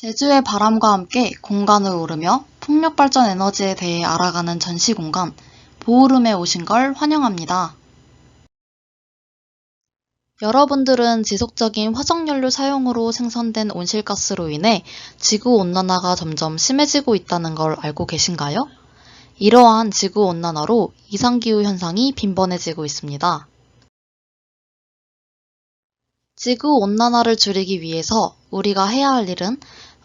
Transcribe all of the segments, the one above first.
제주의 바람과 함께 공간을 오르며 풍력발전 에너지에 대해 알아가는 전시공간 보오름에 오신 걸 환영합니다. 여러분들은 지속적인 화석연료 사용으로 생성된 온실가스로 인해 지구온난화가 점점 심해지고 있다는 걸 알고 계신가요? 이러한 지구온난화로 이상기후 현상이 빈번해지고 있습니다. 지구온난화를 줄이기 위해서 우리가 해야 할 일은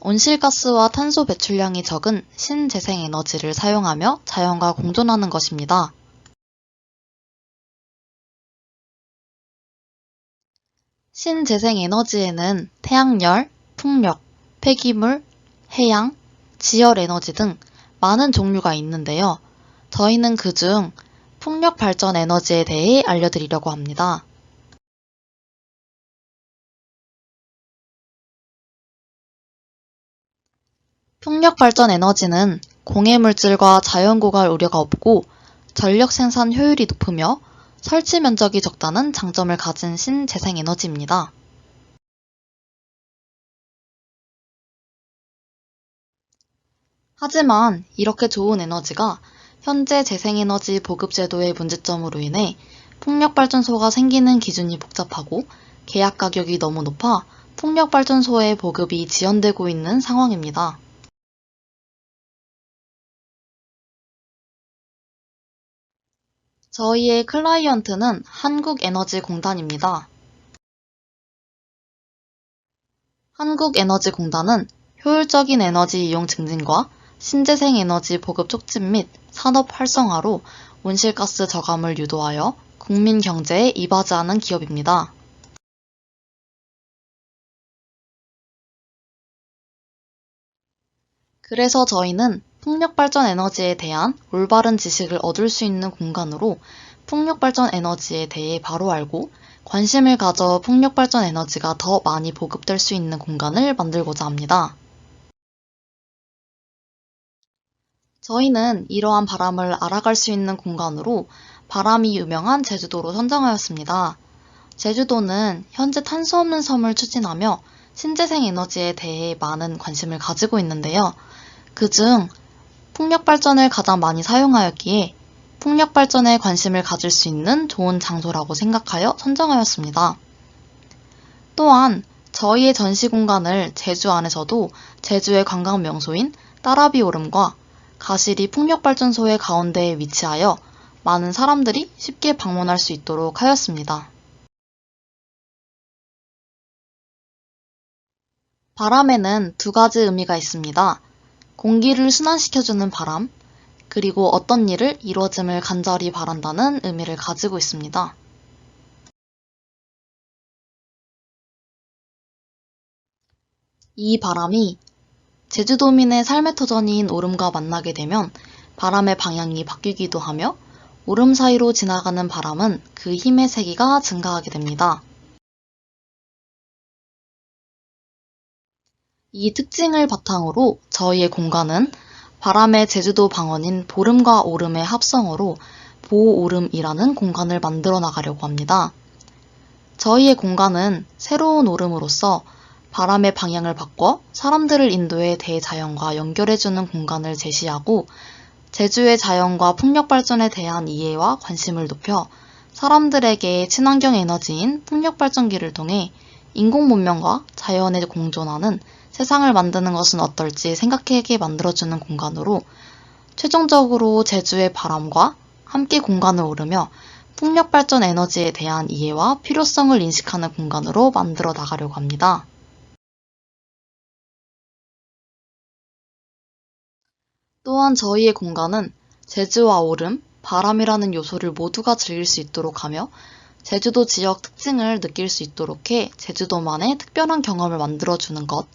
온실가스와 탄소 배출량이 적은 신재생에너지를 사용하며 자연과 공존하는 것입니다. 신재생에너지에는 태양열, 풍력, 폐기물, 해양, 지열에너지 등 많은 종류가 있는데요. 저희는 그중 풍력 발전 에너지에 대해 알려드리려고 합니다. 풍력 발전 에너지는 공해 물질과 자연 고갈 우려가 없고 전력 생산 효율이 높으며 설치 면적이 적다는 장점을 가진 신재생 에너지입니다. 하지만 이렇게 좋은 에너지가 현재 재생에너지 보급제도의 문제점으로 인해 풍력발전소가 생기는 기준이 복잡하고 계약 가격이 너무 높아 풍력발전소의 보급이 지연되고 있는 상황입니다. 저희의 클라이언트는 한국에너지공단입니다. 한국에너지공단은 효율적인 에너지 이용 증진과 신재생 에너지 보급 촉진 및 산업 활성화로 온실가스 저감을 유도하여 국민 경제에 이바지하는 기업입니다. 그래서 저희는 풍력발전 에너지에 대한 올바른 지식을 얻을 수 있는 공간으로 풍력발전 에너지에 대해 바로 알고 관심을 가져 풍력발전 에너지가 더 많이 보급될 수 있는 공간을 만들고자 합니다. 저희는 이러한 바람을 알아갈 수 있는 공간으로 바람이 유명한 제주도로 선정하였습니다. 제주도는 현재 탄소 없는 섬을 추진하며 신재생 에너지에 대해 많은 관심을 가지고 있는데요. 그중 풍력 발전을 가장 많이 사용하였기에 풍력 발전에 관심을 가질 수 있는 좋은 장소라고 생각하여 선정하였습니다. 또한 저희의 전시 공간을 제주 안에서도 제주의 관광 명소인 따라비 오름과 가시리 풍력 발전소의 가운데에 위치하여 많은 사람들이 쉽게 방문할 수 있도록 하였습니다. 바람에는 두 가지 의미가 있습니다. 공기를 순환시켜주는 바람, 그리고 어떤 일을 이루어짐을 간절히 바란다는 의미를 가지고 있습니다. 이 바람이 제주도민의 삶의 터전인 오름과 만나게 되면 바람의 방향이 바뀌기도 하며 오름 사이로 지나가는 바람은 그 힘의 세기가 증가하게 됩니다. 이 특징을 바탕으로 저희의 공간은 바람의 제주도 방언인 보름과 오름의 합성어로 보오름이라는 공간을 만들어 나가려고 합니다. 저희의 공간은 새로운 오름으로서 바람의 방향을 바꿔 사람들을 인도해 대자연과 연결해주는 공간을 제시하고 제주의 자연과 풍력 발전에 대한 이해와 관심을 높여 사람들에게 친환경 에너지인 풍력 발전기를 통해 인공 문명과 자연에 공존하는 세상을 만드는 것은 어떨지 생각하게 만들어주는 공간으로 최종적으로 제주의 바람과 함께 공간을 오르며 풍력 발전 에너지에 대한 이해와 필요성을 인식하는 공간으로 만들어 나가려고 합니다. 또한 저희의 공간은 제주와 오름, 바람이라는 요소를 모두가 즐길 수 있도록 하며 제주도 지역 특징을 느낄 수 있도록 해 제주도만의 특별한 경험을 만들어주는 것,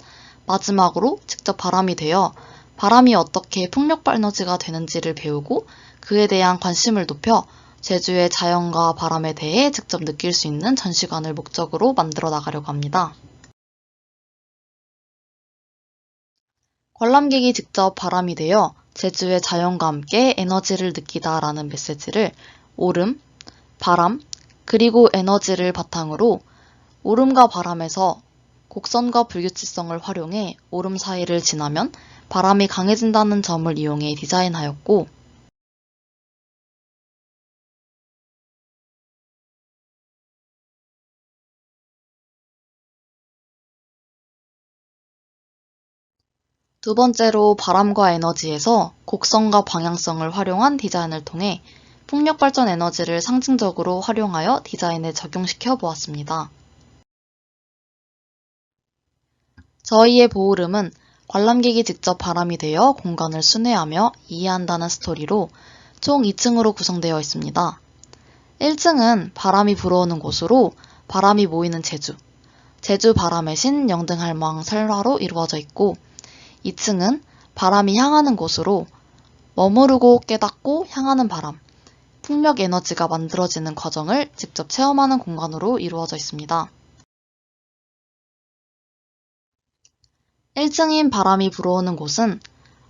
마지막으로 직접 바람이 되어 바람이 어떻게 풍력 에너지가 되는지를 배우고 그에 대한 관심을 높여 제주의 자연과 바람에 대해 직접 느낄 수 있는 전시관을 목적으로 만들어 나가려고 합니다. 관람객이 직접 바람이 되어 제주의 자연과 함께 에너지를 느끼다 라는 메시지를 오름, 바람, 그리고 에너지를 바탕으로 오름과 바람에서 곡선과 불규칙성을 활용해 오름 사이를 지나면 바람이 강해진다는 점을 이용해 디자인하였고, 두 번째로 바람과 에너지에서 곡선과 방향성을 활용한 디자인을 통해 풍력 발전 에너지를 상징적으로 활용하여 디자인에 적용시켜 보았습니다. 저희의 보호름은 관람객이 직접 바람이 되어 공간을 순회하며 이해한다는 스토리로 총 2층으로 구성되어 있습니다. 1층은 바람이 불어오는 곳으로 바람이 모이는 제주, 제주 바람의 신 영등할망 설화로 이루어져 있고 2층은 바람이 향하는 곳으로 머무르고 깨닫고 향하는 바람, 풍력 에너지가 만들어지는 과정을 직접 체험하는 공간으로 이루어져 있습니다. 1층인 바람이 불어오는 곳은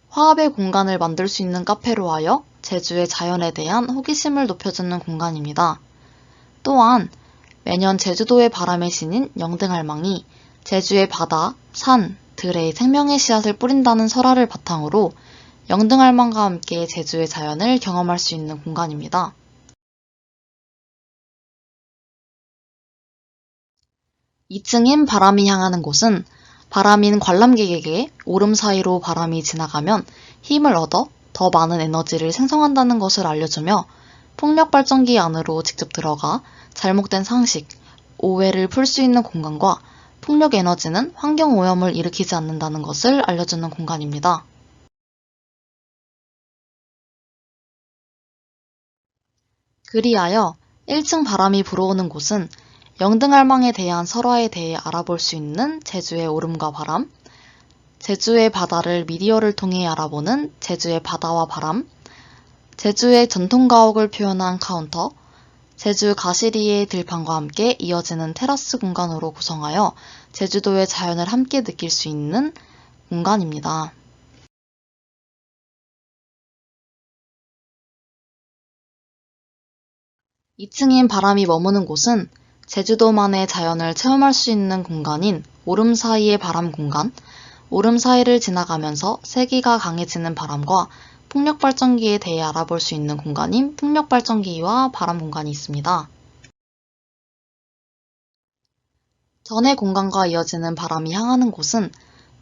화합의 공간을 만들 수 있는 카페로 하여 제주의 자연에 대한 호기심을 높여주는 공간입니다. 또한 매년 제주도의 바람의 신인 영등할망이 제주의 바다, 산, 들에 생명의 씨앗을 뿌린다는 설화를 바탕으로 영등할망과 함께 제주의 자연을 경험할 수 있는 공간입니다. 2층인 바람이 향하는 곳은 바람인 관람객에게 오름 사이로 바람이 지나가면 힘을 얻어 더 많은 에너지를 생성한다는 것을 알려주며 풍력 발전기 안으로 직접 들어가 잘못된 상식, 오해를 풀 수 있는 공간과 풍력 에너지는 환경 오염을 일으키지 않는다는 것을 알려주는 공간입니다. 그리하여 1층 바람이 불어오는 곳은 영등할망에 대한 설화에 대해 알아볼 수 있는 제주의 오름과 바람, 제주의 바다를 미디어를 통해 알아보는 제주의 바다와 바람, 제주의 전통 가옥을 표현한 카운터, 제주 가시리의 들판과 함께 이어지는 테라스 공간으로 구성하여 제주도의 자연을 함께 느낄 수 있는 공간입니다. 2층인 바람이 머무는 곳은 제주도만의 자연을 체험할 수 있는 공간인 오름 사이의 바람 공간, 오름 사이를 지나가면서 세기가 강해지는 바람과 풍력 발전기에 대해 알아볼 수 있는 공간인 풍력 발전기와 바람 공간이 있습니다. 전의 공간과 이어지는 바람이 향하는 곳은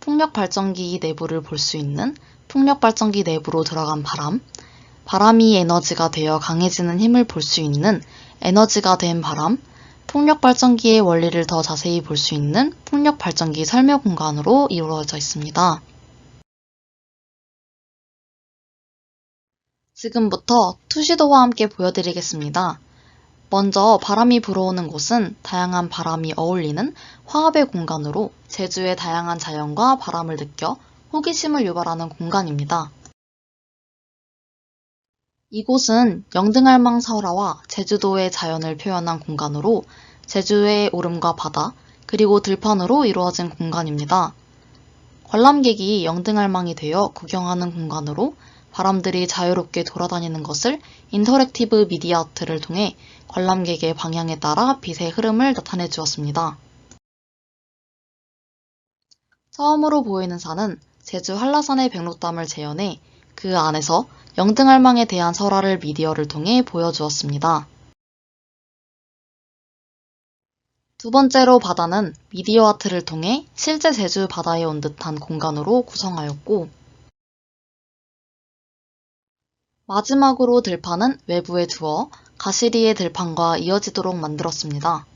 풍력 발전기 내부를 볼 수 있는 풍력 발전기 내부로 들어간 바람, 바람이 에너지가 되어 강해지는 힘을 볼 수 있는 에너지가 된 바람, 풍력 발전기의 원리를 더 자세히 볼 수 있는 풍력 발전기 설명 공간으로 이루어져 있습니다. 지금부터 투시도와 함께 보여드리겠습니다. 먼저 바람이 불어오는 곳은 다양한 바람이 어울리는 화합의 공간으로 제주의 다양한 자연과 바람을 느껴 호기심을 유발하는 공간입니다. 이곳은 영등할망 설화와 제주도의 자연을 표현한 공간으로 제주의 오름과 바다, 그리고 들판으로 이루어진 공간입니다. 관람객이 영등할망이 되어 구경하는 공간으로 바람들이 자유롭게 돌아다니는 것을 인터랙티브 미디어 아트를 통해 관람객의 방향에 따라 빛의 흐름을 나타내 주었습니다. 처음으로 보이는 산은 제주 한라산의 백록담을 재현해 그 안에서 영등할망에 대한 설화를 미디어를 통해 보여주었습니다. 두 번째로 바다는 미디어 아트를 통해 실제 제주 바다에 온 듯한 공간으로 구성하였고, 마지막으로 들판은 외부에 두어 가시리의 들판과 이어지도록 만들었습니다.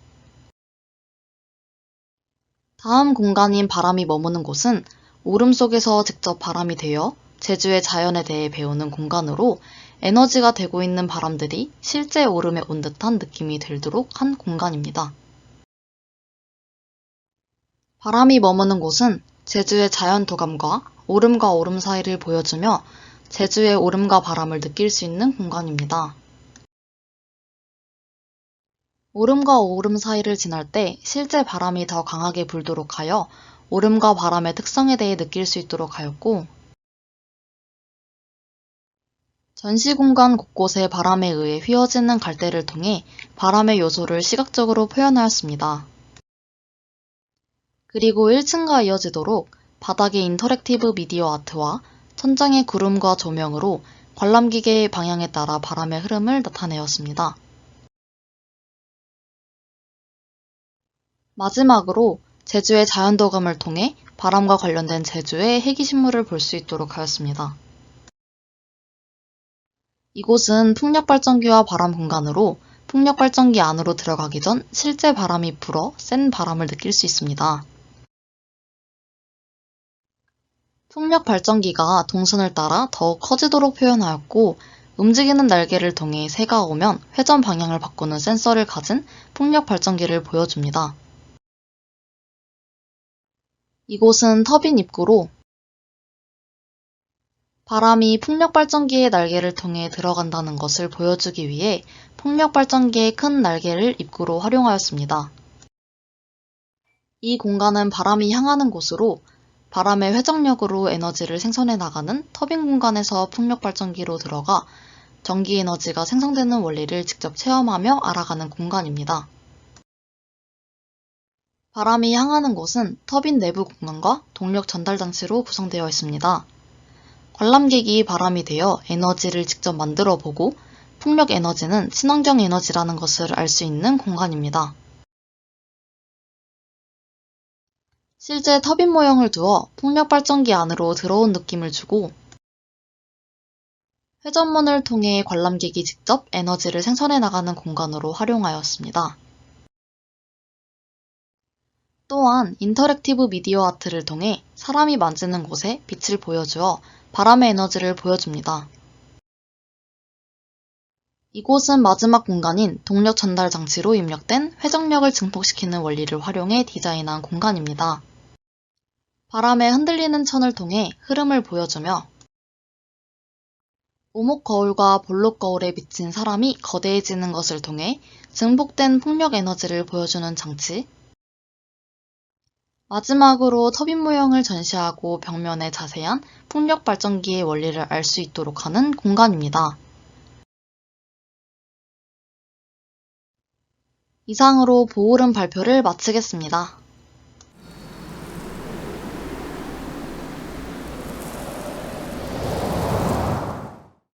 다음 공간인 바람이 머무는 곳은 오름 속에서 직접 바람이 되어 제주의 자연에 대해 배우는 공간으로 에너지가 되고 있는 바람들이 실제 오름에 온 듯한 느낌이 들도록 한 공간입니다. 바람이 머무는 곳은 제주의 자연 도감과 오름과 오름 사이를 보여주며 제주의 오름과 바람을 느낄 수 있는 공간입니다. 오름과 오름 사이를 지날 때 실제 바람이 더 강하게 불도록 하여 오름과 바람의 특성에 대해 느낄 수 있도록 하였고, 전시 공간 곳곳에 바람에 의해 휘어지는 갈대를 통해 바람의 요소를 시각적으로 표현하였습니다. 그리고 1층과 이어지도록 바닥의 인터랙티브 미디어 아트와 천장의 구름과 조명으로 관람객의 방향에 따라 바람의 흐름을 나타내었습니다. 마지막으로 제주의 자연도감을 통해 바람과 관련된 제주의 해기신물을 볼 수 있도록 하였습니다. 이곳은 풍력발전기와 바람 공간으로 풍력발전기 안으로 들어가기 전 실제 바람이 불어 센 바람을 느낄 수 있습니다. 풍력발전기가 동선을 따라 더욱 커지도록 표현하였고 움직이는 날개를 통해 새가 오면 회전 방향을 바꾸는 센서를 가진 풍력발전기를 보여줍니다. 이곳은 터빈 입구로 바람이 풍력발전기의 날개를 통해 들어간다는 것을 보여주기 위해 풍력발전기의 큰 날개를 입구로 활용하였습니다. 이 공간은 바람이 향하는 곳으로 바람의 회전력으로 에너지를 생성해 나가는 터빈 공간에서 풍력발전기로 들어가 전기 에너지가 생성되는 원리를 직접 체험하며 알아가는 공간입니다. 바람이 향하는 곳은 터빈 내부 공간과 동력 전달 장치로 구성되어 있습니다. 관람객이 바람이 되어 에너지를 직접 만들어 보고 풍력 에너지는 친환경 에너지라는 것을 알 수 있는 공간입니다. 실제 터빈 모형을 두어 풍력 발전기 안으로 들어온 느낌을 주고 회전문을 통해 관람객이 직접 에너지를 생성해 나가는 공간으로 활용하였습니다. 또한 인터랙티브 미디어 아트를 통해 사람이 만지는 곳에 빛을 보여주어 바람의 에너지를 보여줍니다. 이곳은 마지막 공간인 동력 전달 장치로 입력된 회전력을 증폭시키는 원리를 활용해 디자인한 공간입니다. 바람에 흔들리는 천을 통해 흐름을 보여주며 오목 거울과 볼록 거울에 비친 사람이 거대해지는 것을 통해 증폭된 풍력 에너지를 보여주는 장치, 마지막으로 터빈 모형을 전시하고 벽면에 자세한 풍력 발전기의 원리를 알 수 있도록 하는 공간입니다. 이상으로 보호름 발표를 마치겠습니다.